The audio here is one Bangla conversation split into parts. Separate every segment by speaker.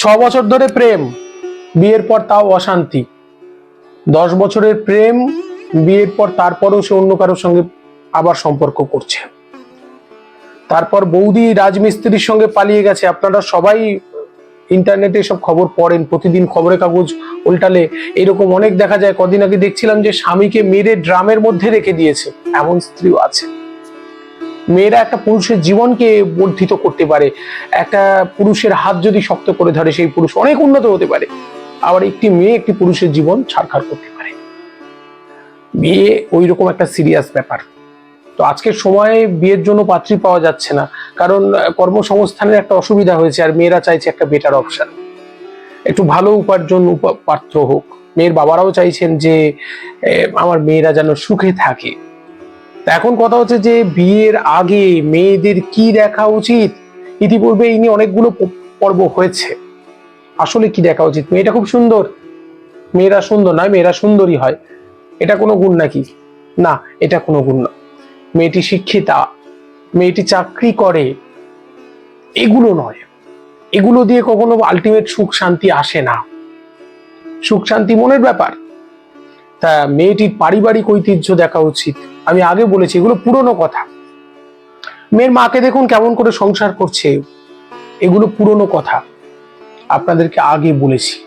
Speaker 1: ছ বছর ধরে প্রেম, বিয়ের পর তাও অশান্তি। দশ বছরের প্রেম, বিয়ের পর তারপরেও সে অন্য কারোর সঙ্গে আবার সম্পর্ক করছে। তারপর বৌদি রাজমিস্ত্রির সঙ্গে পালিয়ে গেছে। আপনারা সবাই ইন্টারনেটে সব খবর পড়েন, প্রতিদিন খবরের কাগজ উল্টালে। এরকম অনেক দেখা যায়। কদিন আগে দেখছিলাম যে স্বামীকে মেরে ড্রামের মধ্যে রেখে দিয়েছে। এমন স্ত্রীও আছে। মেয়েরা একটা পুরুষের জীবনকে বর্ধিত করতে পারে, একটা পুরুষের হাত যদি শক্ত করে ধরে সেই পুরুষ অনেক উন্নত হতে পারে, আবার একটি মেয়ে একটি পুরুষের জীবন ছাড়খাড় করতে পারে। বিয়ে ওই রকম একটা সিরিয়াস ব্যাপার। তো আজকের সময়ে বিয়ের জন্য পাত্রী পাওয়া যাচ্ছে না, কারণ কর্মসংস্থানের একটা অসুবিধা হয়েছে আর মেয়েরা চাইছে একটা বেটার অপশন একটু ভালো উপার্জন উপ- পাত্র হোক। মেয়ের বাবারাও চাইছেন যে আমার মেয়েরা যেন সুখে থাকে। এখন কথা হচ্ছে যে বিয়ের আগে মেয়েদের কি দেখা উচিত? ইতিপূর্বে এই নিয়ে অনেকগুলো পর্ব হয়েছে। আসলে কি দেখা উচিত? মেয়েটা খুব সুন্দর। মেয়েরা সুন্দর নয়, মেয়েরা সুন্দরী হয়। এটা কোনো গুণ নাকি? না, এটা কোনো গুণ না। মেয়েটি শিক্ষিতা, মেয়েটি চাকরি করে। এগুলো নয়। এগুলো দিয়ে কখনো আলটিমেট সুখ শান্তি আসে না। সুখ শান্তি মনের ব্যাপার। তা মেয়েটির পারিবারিক ঐতিহ্য দেখা উচিত। আমি আগে বলেছি, এগুলো পুরনো কথা। মেয়ের মাকে দেখুন কেমন করে সংসার করছে। এগুলো পুরনো কথা। আপনাদেরকে আগে বলেছি,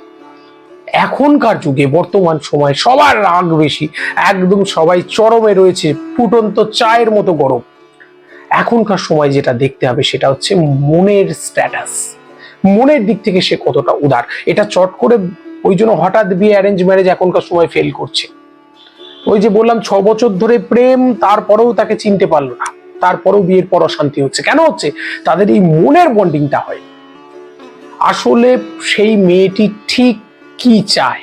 Speaker 1: এখনকার যুগে, বর্তমান সময় সবার রাগ বেশি। একদম সবাই চরমে রয়েছে, ফুটন্ত চায়ের মতো গরম। এখনকার সময় যেটা দেখতে হবে সেটা হচ্ছে মনের স্ট্যাটাস মনের দিক থেকে সে কতটা উদার। এটা চট করে ওই জন্য হঠাৎ বিয়ে অ্যারেঞ্জ ম্যারেজ এখনকার সময় ফেল করছে। ওই যে বললাম, ছ বছর ধরে প্রেম, তারপরেও তাকে চিনতে পারল না। তারপরেও বিয়ের পর অশান্তি হচ্ছে। কেন হচ্ছে? তাদের এই মনের বন্ডিংটা হয়। আসলে সেই মেয়েটি ঠিক কি চায়?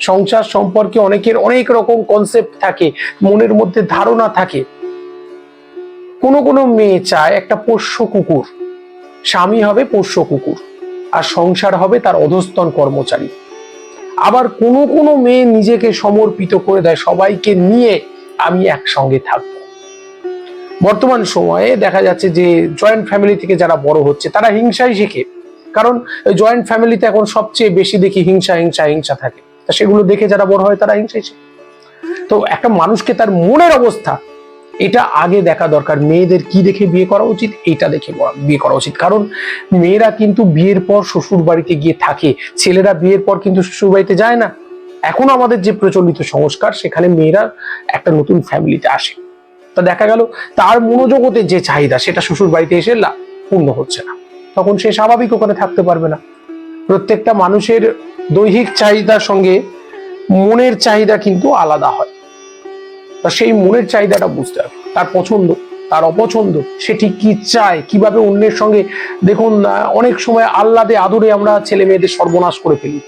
Speaker 1: সংসার সম্পর্কে অনেকের অনেক রকম কনসেপ্ট থাকে, মনের মধ্যে ধারণা থাকে। কোনো কোনো মেয়ে চায় একটা পোষ্য কুকুর। স্বামী হবে পোষ্য কুকুর। আর সংসার হবে তার অধস্তন কর্মচারী। আবার কোনো কোনো মেয়ে নিজেকে সমর্পিত করে দেয়, সবাইকে নিয়ে আমি একসঙ্গে থাকব। বর্তমান সময়ে দেখা যাচ্ছে যে জয়েন্ট ফ্যামিলি থেকে যারা বড় হচ্ছে, তারা হিংসাই শেখে। কারণ জয়েন্ট ফ্যামিলিতে এখন সবচেয়ে বেশি দেখি হিংসা হিংসা হিংসা থাকে। তা সেগুলো দেখে যারা বড় হয়, তারা হিংসাই শেখে। তো একটা মানুষকে তার মনের অবস্থা এটা আগে দেখা দরকার। মেয়েদের কি দেখে বিয়ে করা উচিত? এটা দেখে বিয়ে করা উচিত। কারণ মেয়েরা কিন্তু বিয়ের পর শ্বশুর বাড়িতে গিয়ে থাকে। ছেলেরা বিয়ের পর কিন্তু শ্বশুর বাড়িতে যায় না। এখন আমাদের যে প্রচলিত সংস্কার, সেখানে মেয়েরা একটা নতুন ফ্যামিলিতে আসে। তা দেখা গেল, তার মনোজগতে যে চাহিদা, সেটা শ্বশুর বাড়িতে এসে পূর্ণ হচ্ছে না। তখন সে স্বাভাবিক ওখানে থাকতে পারবে না। প্রত্যেকটা মানুষের দৈহিক চাহিদার সঙ্গে মনের চাহিদা কিন্তু আলাদা হয়। তা সেই মনের চাহিদাটা বুঝতে হবে। তার পছন্দ, তার অপছন্দ, সে ঠিক কি চায়, কীভাবে অন্যের সঙ্গে, দেখুন অনেক সময় আল্লাদে আদরে আমরা ছেলে মেয়েদের সর্বনাশ করে ফেলি।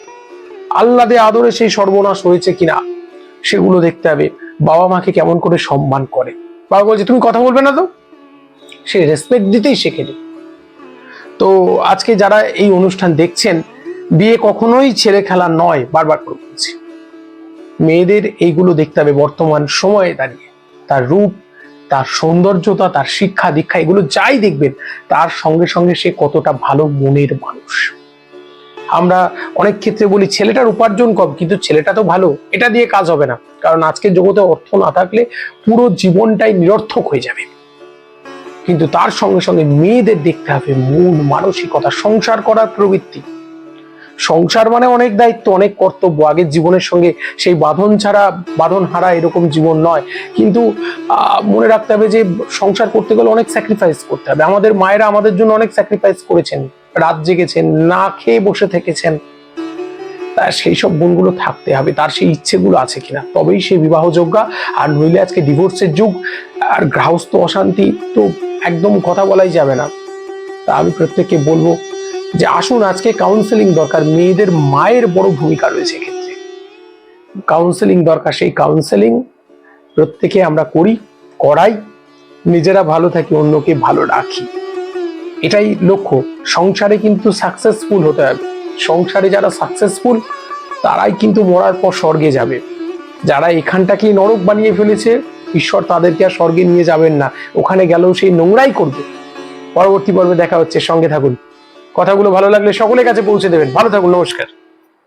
Speaker 1: আল্লাদে আদরে সেই সর্বনাশ হয়েছে কিনা, সেগুলো দেখতে হবে। বাবা মাকে কেমন করে সম্মান করে। বাবা বলছে, তুমি কথা বলবে না তো? সে রেসপেক্ট দিতেই শেখে নি। তো আজকে যারা এই অনুষ্ঠান দেখছেন, বিয়ে কখনোই ছেলে খেলা নয়, বারবার করে বলছি। মেয়েদের এইগুলো দেখতে হবে বর্তমান সময়ে দাঁড়িয়ে। তার রূপ, তার সৌন্দর্যতা, তার শিক্ষা, দীক্ষা, এগুলো যাই দেখবেন, তার সঙ্গে সঙ্গে সে কতটা ভালো মনের মানুষ। আমরা অনেক ক্ষেত্রে বলি, ছেলেটার উপার্জন কম, কিন্তু ছেলেটা তো ভালো, এটা দিয়ে কাজ হবে না। কারণ আজকের জগতে অর্থ না থাকলে পুরো জীবনটাই নিরর্থক হয়ে যাবে। কিন্তু তার সঙ্গে সঙ্গে মেয়েদের দেখতে হবে মন, মানসিকতা, সংসার করার প্রবৃত্তি। সংসার মানে অনেক দায়িত্ব, অনেক কর্তব্য। আগের জীবনের সঙ্গে সেই বাঁধন ছাড়া, বাঁধন হারা এরকম জীবন নয়। কিন্তু মনে রাখতে হবে যে সংসার করতে গেলে অনেক স্যাক্রিফাইস করতে হবে। আমাদের মায়েরা আমাদের জন্য অনেক স্যাক্রিফাইস করেছেন। রাত জেগেছেন, না খেয়ে বসে থেকেছেন। তার সেই সব গুণগুলো থাকতে হবে। তার সেই ইচ্ছেগুলো আছে কিনা? তবেই সে বিবাহযোগ্যা। আর নইলে আজকে ডিভোর্সের যুগ, আর গৃহস্থ অশান্তি তো একদম কথা বলাই যাবে না। তা আমি প্রত্যেককে বলব যে আসুন, আজকে কাউন্সেলিং দরকার। মেয়েদের মায়ের বড় ভূমিকা রয়েছে এক্ষেত্রে। কাউন্সেলিং দরকার। সেই কাউন্সেলিং প্রত্যেকে আমরা করি, করাই। নিজেরা ভালো থাকি, অন্যকে ভালো রাখি। এটাই লক্ষ্য। সংসারে কিন্তু সাকসেসফুল হতে হবে। সংসারে যারা সাকসেসফুল তারাই কিন্তু মরার পর স্বর্গে যাবে। যারা এখানটাকে নরক বানিয়ে ফেলেছে, ঈশ্বর তাদেরকে আর স্বর্গে নিয়ে যাবেন না। ওখানে গেলেও সেই নোংরাই করবে। পরবর্তী পর্বে দেখা হচ্ছে। সঙ্গে থাকুন। কথাগুলো ভালো লাগলে সকলের কাছে পৌঁছে দেবেন। ভালো থাকুন নমস্কার।